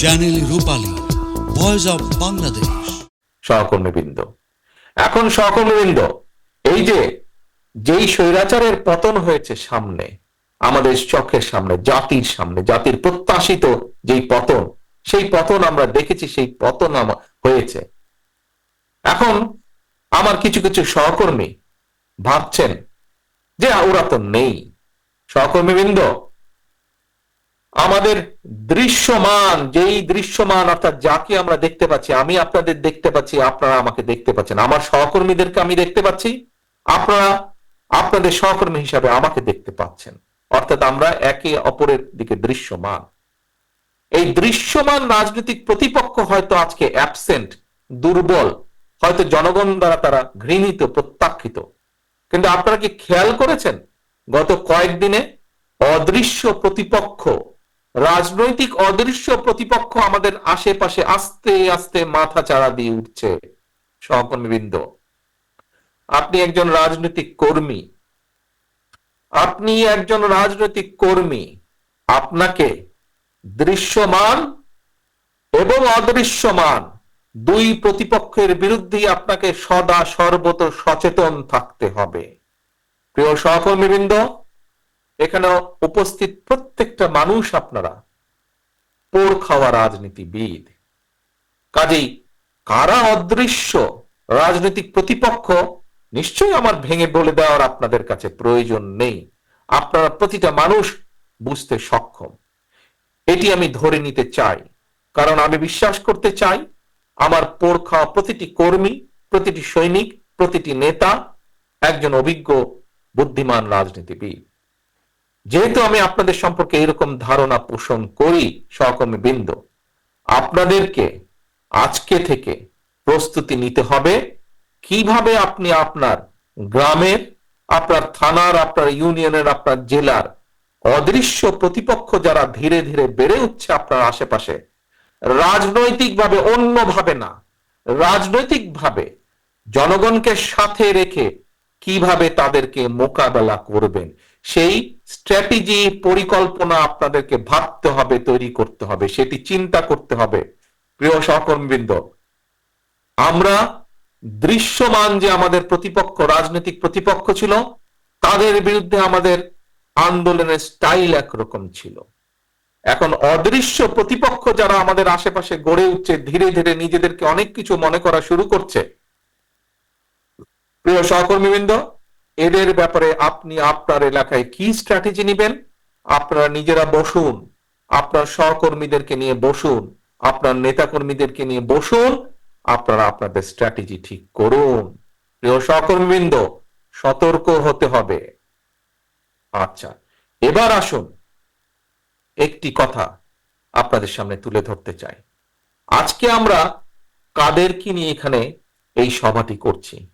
Channel Rupali voice of Bangladesh সহকর্মীবৃন্দ, এখন সহকর্মীবৃন্দ, এই যে, যেই স্বৈরাচারের পতন হয়েছে সামনে, আমাদের চোখের সামনে, জাতির সামনে, জাতির প্রত্যাশিত যেই পতন, সেই পতন আমরা দেখেছি, সেই পতন হয়েছে। এখন আমার কিছু কিছু সহকর্মী ভাবছেন যে ওরা তো নেই। সহকর্মীবৃন্দ আমাদের দৃশ্যমান, যেই দৃশ্যমান, অর্থাৎ যাকে আমরা দেখতে পাচ্ছি, আমি আপনাদের দেখতে পাচ্ছি, আপনারা আমাকে দেখতে পাচ্ছেন। আমার সহকর্মীদেরকে আমি দেখতে পাচ্ছি, আপনারা আপনাদের সহকর্মী হিসাবে আমাকে দেখতে পাচ্ছেন। অর্থাৎ আমরা একে অপরের দিকে দৃশ্যমান। এই দৃশ্যমান রাজনৈতিক প্রতিপক্ষ হয়তো আজকে অ্যাবসেন্ট দুর্বল, হয়তো জনগণ দ্বারা তারা ঘৃণিত, প্রত্যাখ্যিত। কিন্তু আপনারা কি খেয়াল করেছেন? গত কয়েকদিনে অদৃশ্য প্রতিপক্ষ রাজনৈতিক অদৃশ্য প্রতিপক্ষ আমাদের আশেপাশে আস্তে আস্তে মাথা চাড়া দিয়ে উঠছে, সহকর্মীবৃন্দ। আপনি একজন রাজনৈতিক কর্মী। আপনি একজন রাজনৈতিক কর্মী। আপনাকে দৃশ্যমান এবং অদৃশ্যমান দুই প্রতিপক্ষের বিরুদ্ধে আপনাকে সদা সর্বত সচেতন থাকতে হবে। প্রিয় সহকর্মীবৃন্দ এখানে উপস্থিত প্রত্যেকটা মানুষ আপনারা। পোড় খাওয়া রাজনীতিবিদ। কাজেই কারা অদৃশ্য রাজনৈতিক প্রতিপক্ষ, নিশ্চয়ই আমার ভেঙে বলে দেওয়ার আপনাদের কাছে প্রয়োজন নেই। আপনারা প্রতিটা মানুষ বুঝতে সক্ষম। এটি আমি ধরে নিতে চাই। কারণ আমি বিশ্বাস করতে চাই, আমার পোড় খাওয়া প্রতিটি কর্মী, প্রতিটি সৈনিক, প্রতিটি নেতা একজন অভিজ্ঞ, বুদ্ধিমান রাজনীতিবিদ। যেহেতু আমি আপনাদের সম্পর্কে এরকম ধারণা পোষণ করি, সহকর্মী বৃন্দ, আপনাদেরকে আজকে থেকে প্রস্তুতি নিতে হবে কীভাবে আপনি আপনার গ্রামের, আপনার থানার, আপনার ইউনিয়নের, আপনার জেলার অদৃশ্য প্রতিপক্ষ যারা ধীরে ধীরে বেড়ে উঠছে আপনার আশেপাশে, রাজনৈতিকভাবে অন্যভাবে না, রাজনৈতিকভাবে জনগণকে সাথে রেখে কীভাবে তাদেরকে মোকাবেলা করবেন? সেই স্ট্র্যাটেজি, পরিকল্পনা আপনাদেরকে ভাবতে হবে, তৈরি করতে হবে, সেটি চিন্তা করতে হবে। প্রিয় সহকর্মীবৃন্দ, আমরা দৃশ্যমান যে আমাদের প্রতিপক্ষ, রাজনৈতিক প্রতিপক্ষ ছিল, তাদের বিরুদ্ধে আমাদের আন্দোলনের স্টাইল একরকম ছিল। এখন অদৃশ্য প্রতিপক্ষ যারা আমাদের আশেপাশে গড়ে উঠছে, ধীরে ধীরে নিজেদেরকে অনেক কিছু মনে করা শুরু করছে প্রিয় সহকর্মীবৃন্দ, এদের ব্যাপারে আপনি আপনার এলাকায় কি স্ট্র্যাটেজি নেবেন? আপনারা নিজেরা বসুন। আপনার সহকর্মীদেরকে নিয়ে বসুন। আপনার নেতাকর্মীদেরকে নিয়ে বসুন। আপনারা আপনাদের স্ট্র্যাটেজি ঠিক করুন। প্রিয় সহকর্মীবৃন্দ, সতর্ক হতে হবে। আচ্ছা এবার আসুন। একটি কথা আপনাদের সামনে তুলে ধরতে চাই। আজকে আমরা কাদেরকে নিয়ে এখানে এই সভাটি করছি?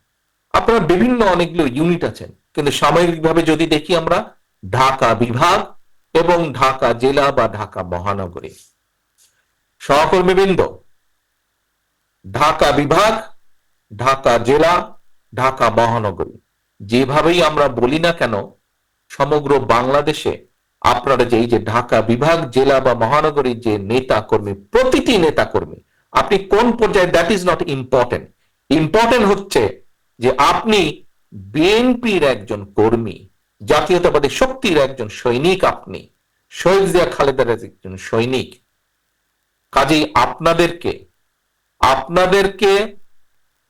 আপনারা বিভিন্ন অনেকগুলো ইউনিট আছেন। কিন্তু সাময়িকভাবে যদি দেখি আমরা, ঢাকা বিভাগ এবং ঢাকা জেলা বা ঢাকা মহানগরী। সহকর্মীবৃন্দ, ঢাকা বিভাগ, ঢাকা জেলা, ঢাকা মহানগরী। যেভাবেই আমরা বলি না কেন, সমগ্র বাংলাদেশে আপনারা যে এই যে ঢাকা বিভাগ, জেলা বা মহানগরীর যে নেতা কর্মী প্রতিটি নেতা কর্মী আপনি কোন পর্যায়ে that is not important important হচ্ছে যে আপনি বিএনপির একজন কর্মী, জাতীয়তাবাদী শক্তির একজন সৈনিক আপনি, শহীদ জিয়া খালেদার একজন সৈনিক। কাজেই আপনাদেরকে আপনাদেরকে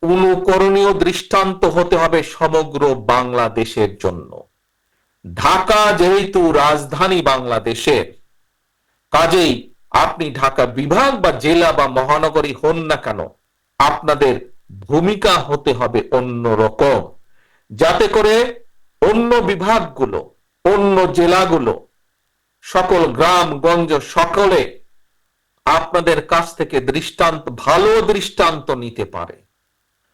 অনুকরণীয় দৃষ্টান্ত হতে হবে সমগ্র বাংলাদেশের জন্য। ঢাকা যেহেতু রাজধানী বাংলাদেশের, কাজেই আপনি ঢাকা বিভাগ বা জেলা বা মহানগরী হন না কেন, আপনাদের ভূমিকা হতে হবে অন্য রকম। যাতে করে অন্য বিভাগগুলো, অন্য জেলাগুলো, সকল গ্রাম, গঞ্জ, সকলে আপনাদের কাছ থেকে দৃষ্টান্ত, ভালো দৃষ্টান্ত নিতে পারে।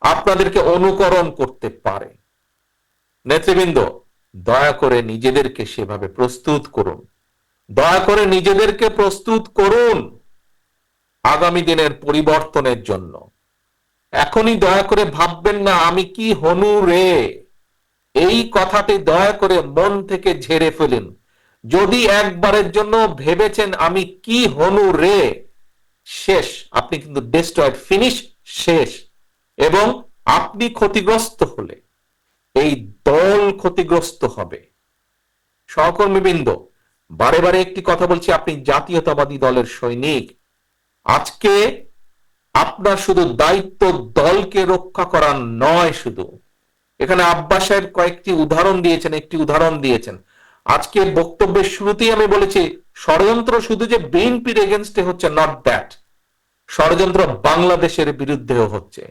আপনাদেরকে অনুকরণ করতে পারে। নেতৃবৃন্দ, দয়া করে নিজেদেরকে সেভাবে প্রস্তুত করুন। দয়া করে নিজেদেরকে প্রস্তুত করুন আগামী দিনের পরিবর্তনের জন্য। এখনই দয়া করে ভাববেন না আমি কি হনু রে। এই কথাটি দয়া করে মন থেকে ঝেড়ে ফেলেন। যদি একবারের জন্য ভেবেছেন আমি কি হনু রে, শেষ। আপনি কিন্তু ডেস্ট্রয়েড ফিনিশ শেষ। এবং আপনি ক্ষতিগ্রস্ত হলে, এই দল ক্ষতিগ্রস্ত হবে। সহকর্মীবৃন্দ, বারে বারে একটি কথা বলছি, আপনি জাতীয়তাবাদী দলের সৈনিক। আজকে আপনার শুধু দায়িত্ব দলকে রক্ষা করা নয় শুধু। এখানে আব্বাস সাহেব কয়েকটি উদাহরণ দিয়েছেন, একটি উদাহরণ দিয়েছেন। আজকে বক্তব্যের শুরুতেই আমি বলেছি, ষড়যন্ত্র শুধু যে বিএনপির এগেনস্টে হচ্ছে নট দ্যাট ষড়যন্ত্র বাংলাদেশের বিরুদ্ধেও হচ্ছে।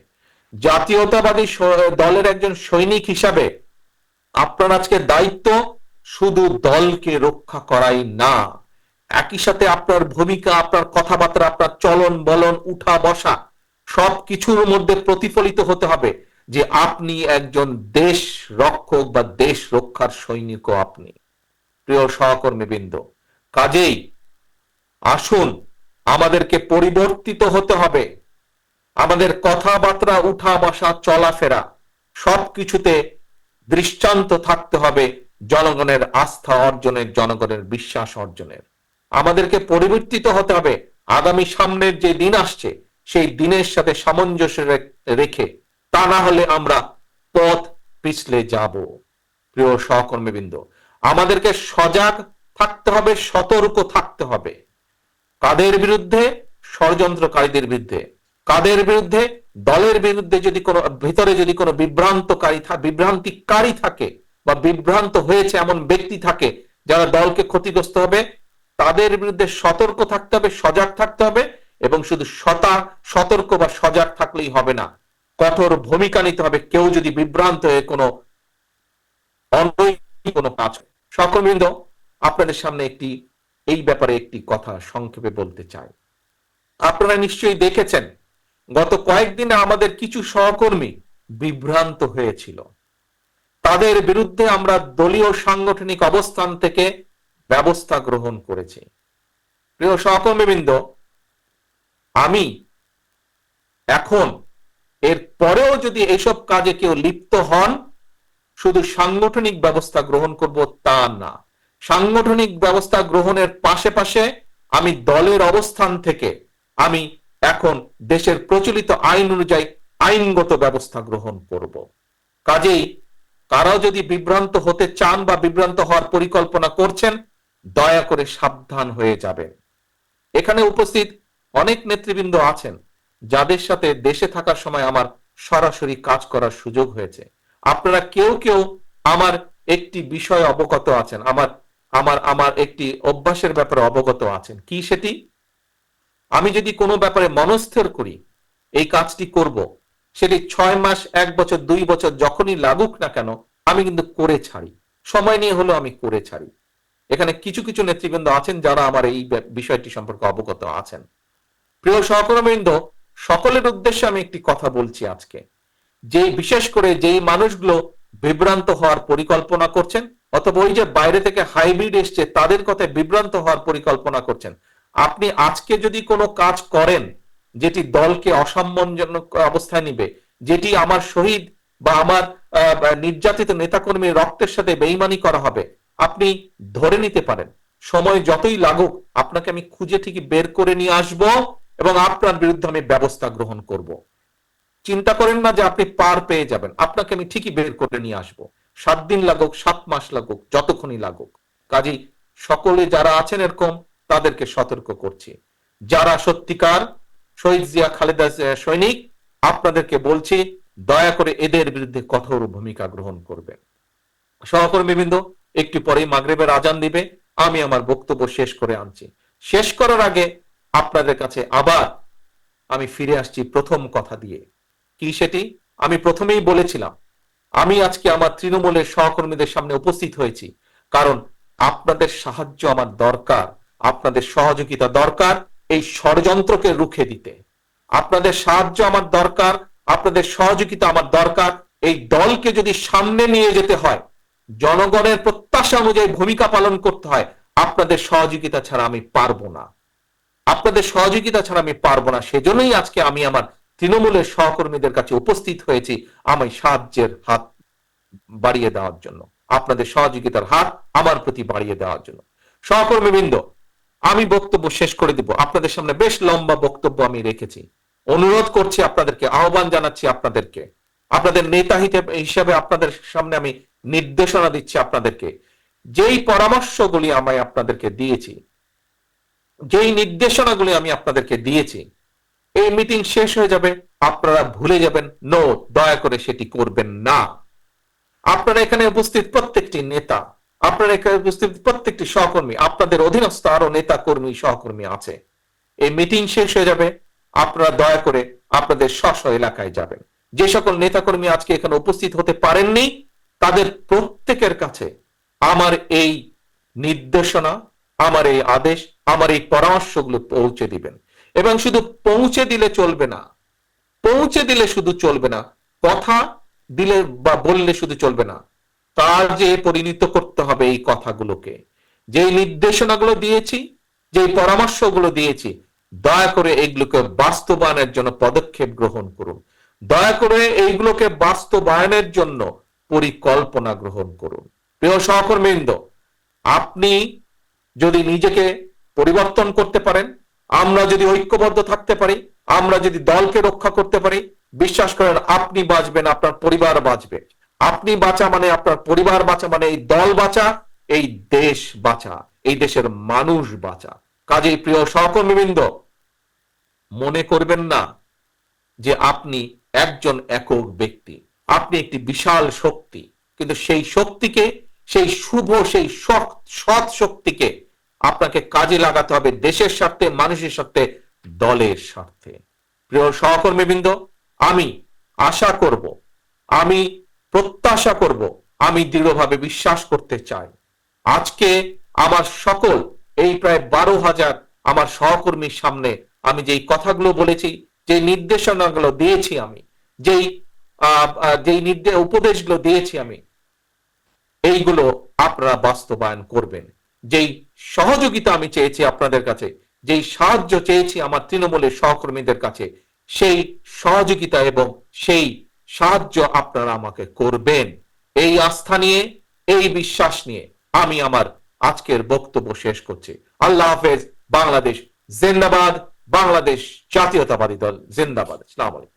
জাতীয়তাবাদী দলের একজন সৈনিক হিসাবে আপনার আজকে দায়িত্ব শুধু দলকে রক্ষা করাই না। একই সাথে আপনার ভূমিকা, আপনার কথাবার্তা, আপনার চলন, বলন, উঠা, বসা সব কিছুর মধ্যে প্রতিফলিত হতে হবে যে আপনি একজন দেশ রক্ষক বা দেশ রক্ষার সৈনিকও আপনি। প্রিয় সহকর্মীবৃন্দ, কাজেই আসুন, আমাদেরকে পরিবর্তিত হতে হবে। আমাদের কথাবার্তা, উঠা, বসা, চলাফেরা সবকিছুতে দৃষ্টান্ত থাকতে হবে জনগণের আস্থা অর্জনের, জনগণের বিশ্বাস অর্জনের। আমাদেরকে পরিবর্তিত হতে হবে। আগামী সামনের যে দিন আসছে, সেই দিনের সাথে সামঞ্জস্য রেখে তা না হলে আমরা পথ পিছলে যাব। প্রিয় সহকর্মীবৃন্দ, আমাদেরকে সজাগ থাকতে হবে, সতর্ক থাকতে হবে। কাদের বিরুদ্ধে? ষড়যন্ত্রকারীদের বিরুদ্ধে। কাদের বিরুদ্ধে? দলের বিরুদ্ধে যদি কোনো ভিতরে যদি কোনো বিভ্রান্তকারী বিভ্রান্তিকারী থাকে বা বিভ্রান্ত হয়েছে এমন ব্যক্তি থাকে যারা দলকে ক্ষতিগ্রস্ত হবে তাদের বিরুদ্ধে সতর্ক থাকতে হবে, সজাগ থাকতে হবে এবং শুধু সতা, সতর্ক বা সজাগ থাকলেই হবে না। কঠোর ভূমিকা নিতে হবে, কেউ যদি বিভ্রান্ত হয়ে কোনো কোনো কাজ। সকলবৃন্দ আপনাদের সামনে একটি, এই ব্যাপারে একটি কথা সংক্ষেপে বলতে চাই। আপনারা নিশ্চয়ই দেখেছেন, গত কয়েকদিনে আমাদের কিছু সহকর্মী বিভ্রান্ত হয়েছিল। তাদের বিরুদ্ধে আমরা দলীয় সাংগঠনিক অবস্থান থেকে ব্যবস্থা গ্রহণ করেছি। প্রিয় সহকর্মীবৃন্দ, আমি এখন এর পরেও যদি এইসব কাজে কেউ লিপ্ত হন, শুধু সাংগঠনিক ব্যবস্থা গ্রহণ করব তা না। সাংগঠনিক ব্যবস্থা গ্রহণের পাশে পাশে আমি দলের অবস্থান থেকে আমি এখন দেশের প্রচলিত আইন অনুযায়ী আইনগত ব্যবস্থা গ্রহণ করব। কাজেই কারাও যদি বিভ্রান্ত হতে চান বা বিভ্রান্ত হওয়ার পরিকল্পনা করছেন দয়া করে সাবধান হয়ে যাবেন। এখানে উপস্থিত অনেক নেতৃবৃন্দ আছেন, যাদের সাথে দেশে থাকার সময় আমার সরাসরি কাজ করার সুযোগ হয়েছে। আপনারা কেউ কেউ আমার একটি বিষয় অবগত আছেন, আমার আমার আমার একটি অভ্যাসের ব্যাপারে অবগত আছেন। কি সেটি? আমি যদি কোনো ব্যাপারে মনস্থির করি, এই কাজটি করব, সেটি ছয় মাস, এক বছর, দুই বছর যখনই লাগুক না কেন, আমি কিন্তু করে ছাড়ি। সময় নিয়ে হলেও আমি করে ছাড়ি। এখানে কিছু কিছু নেতৃবৃন্দ আছেন যারা আমার এই বিষয়টি সম্পর্কে অবগত আছেন। প্রিয় সহকর্মীবৃন্দ, সকলের উদ্দেশ্যে আমি একটি কথা বলছি আজকে। যে বিশেষ করে যেই মানুষগুলো বিভ্রান্ত হওয়ার পরিকল্পনা করছেন, অথবা ওই যে বাইরে থেকে হাইব্রিড এসছে, তাদের কথায় বিভ্রান্ত হওয়ার পরিকল্পনা করছেন, আপনি আজকে যদি কোনো কাজ করেন, যেটি দলকে অসম্মানজনক অবস্থায় নিবে, যেটি আমার শহীদ বা আমার নির্যাতিত নেতাকর্মীর রক্তের সাথে বেইমানি করা হবে আপনি ধরে নিতে পারেন। সময় যতই লাগুক, আপনাকে আমি খুঁজে ঠিকই বের করে নিয়ে আসব এবং আপনার বিরুদ্ধে আমি ব্যবস্থা গ্রহণ করব। চিন্তা করেন না যে আপনি পার পেয়ে যাবেন। আপনাকে আমি ঠিকই বের করে নিয়ে আসব। সাত দিন লাগুক, সাত মাস লাগুক, যতক্ষণই লাগুক। কাজেই সকলে যারা আছেন এরকম, তাদেরকে সতর্ক করছি। যারা সত্যিকার শহীদ জিয়া খালেদা সৈনিক, আপনাদেরকে বলছি, দয়া করে এদের বিরুদ্ধে কঠোর ভূমিকা গ্রহণ করবেন। সহকর্মীবৃন্দ একটু পরেই মাগরেবের আজান দিবে, আমি আমার বক্তব্য শেষ করে আনছি। শেষ করার আগে আপনাদের কাছে আবার আমি ফিরে আসছি প্রথম কথা দিয়ে। কি সেটি? আমি প্রথমেই বলেছিলাম, আমি আজকে আমার তৃণমূলের সহকর্মীদের সামনে উপস্থিত হয়েছি, কারণ আপনাদের সাহায্য আমার দরকার, আপনাদের সহযোগিতা দরকার এই ষড়যন্ত্রকে রুখে দিতে। আপনাদের সাহায্য আমার দরকার, আপনাদের সহযোগিতা আমার দরকার, এই দলকে যদি সামনে নিয়ে যেতে হয় জনগণের প্রত্যাশা অনুযায়ী ভূমিকা পালন করতে হয়। আপনাদের সহযোগিতা ছাড়া আমি পারব না। আপনাদের সহযোগিতা ছাড়া আমি পারব না। সেজন্যই আজকে আমি আমার তৃণমূলের সহকর্মীদের কাছে উপস্থিত হয়েছি আমি সাহায্যের হাত বাড়িয়ে দেওয়ার জন্য। আপনাদের সহযোগিতার হাত আমার প্রতি বাড়িয়ে দেওয়ার জন্য। সহকর্মীবৃন্দ, আমি বক্তব্য শেষ করে দিব। আপনাদের সামনে বেশ লম্বা বক্তব্য আমি রেখেছি। অনুরোধ করছি আপনাদেরকে, আহ্বান জানাচ্ছি আপনাদেরকে। আপনাদের নেতা হিসেবে হিসাবে আপনাদের সামনে আমি নির্দেশনা দিচ্ছি আপনাদেরকে। যেই পরামর্শগুলি আমি আপনাদেরকে দিয়েছি, যেই নির্দেশনাগুলি আমি আপনাদেরকে দিয়েছি, এই মিটিং শেষ হয়ে যাবে, আপনারা ভুলে যাবেন, নো, দয়া করে সেটি করবেন না। আপনারা এখানে উপস্থিত প্রত্যেকটি নেতা, আপনারা এখানে উপস্থিত প্রত্যেকটি সহকর্মী, আপনাদের অধীনস্থ আরও নেতা কর্মী, সহকর্মী আছে। এই মিটিং শেষ হয়ে যাবে, আপনারা দয়া করে আপনাদের স্ব এলাকায় যাবেন। যে সকল নেতাকর্মী আজকে এখানে উপস্থিত হতে পারেননি তাদের প্রত্যেকের কাছে আমার এই নির্দেশনা, আমার এই আদেশ, আমার এই পরামর্শগুলো পৌঁছে দিবেন। এবং শুধু পৌঁছে দিলে চলবে না, পৌঁছে দিলে শুধু চলবে না, কথা দিলে বা বললে শুধু চলবে না, তার যে পরিণত করতে হবে এই কথাগুলোকে। যে নির্দেশনাগুলো দিয়েছি, যে পরামর্শগুলো দিয়েছি, দয়া করে এইগুলোকে বাস্তবায়নের জন্য পদক্ষেপ গ্রহণ করুন। দয়া করে এইগুলোকে বাস্তবায়নের জন্য পরিকল্পনা গ্রহণ করুন। প্রিয় সহকর্মীবৃন্দ, আপনি যদি নিজেকে পরিবর্তন করতে পারেন, আমরা যদি ঐক্যবদ্ধ থাকতে পারি, আমরা যদি দলকে রক্ষা করতে পারি, বিশ্বাস করেন আপনি বাঁচবেন, আপনার পরিবার বাঁচবে। আপনি বাঁচা মানে আপনার পরিবার বাঁচা মানে এই দল বাঁচা, এই দেশ বাঁচা, এই দেশের মানুষ বাঁচা। কাজেই প্রিয় সহকর্মীবৃন্দ, মনে করবেন না যে আপনি একজন একক ব্যক্তি। আপনি একটি বিশাল শক্তি, কিন্তু সেই শক্তিকে, সেই শুভ, সেই সৎ শক্তিকে আপনাকে কাজে লাগাতে হবে দেশের স্বার্থে, মানুষের স্বার্থে, দলের স্বার্থে। প্রিয় সহকর্মীবৃন্দ, আমি আশা করব, আমি প্রত্যাশা করব, আমি দৃঢ়ভাবে বিশ্বাস করতে চাই। আজকে আমার সকল, এই প্রায় বারো হাজার আমার সহকর্মীর সামনে আমি যেই কথাগুলো বলেছি যে নির্দেশনাগুলো দিয়েছি আমি, যেই যেই নির্দেশ উপদেশগুলো দিয়েছি আমি, এইগুলো আপনারা বাস্তবায়ন করবেন। যেই সহযোগিতা আমি চেয়েছি আপনাদের কাছে, যেই সাহায্য চেয়েছি আমার তৃণমূলের সহকর্মীদের কাছে, সেই সহযোগিতা এবং সেই সাহায্য আপনারা আমাকে করবেন। এই আস্থা নিয়ে, এই বিশ্বাস নিয়ে আমি আমার আজকের বক্তব্য শেষ করছি। আল্লাহ হাফেজ, বাংলাদেশ জিন্দাবাদ, বাংলাদেশ জাতীয়তাবাদী দল জিন্দাবাদ। আসসালামু আলাইকুম।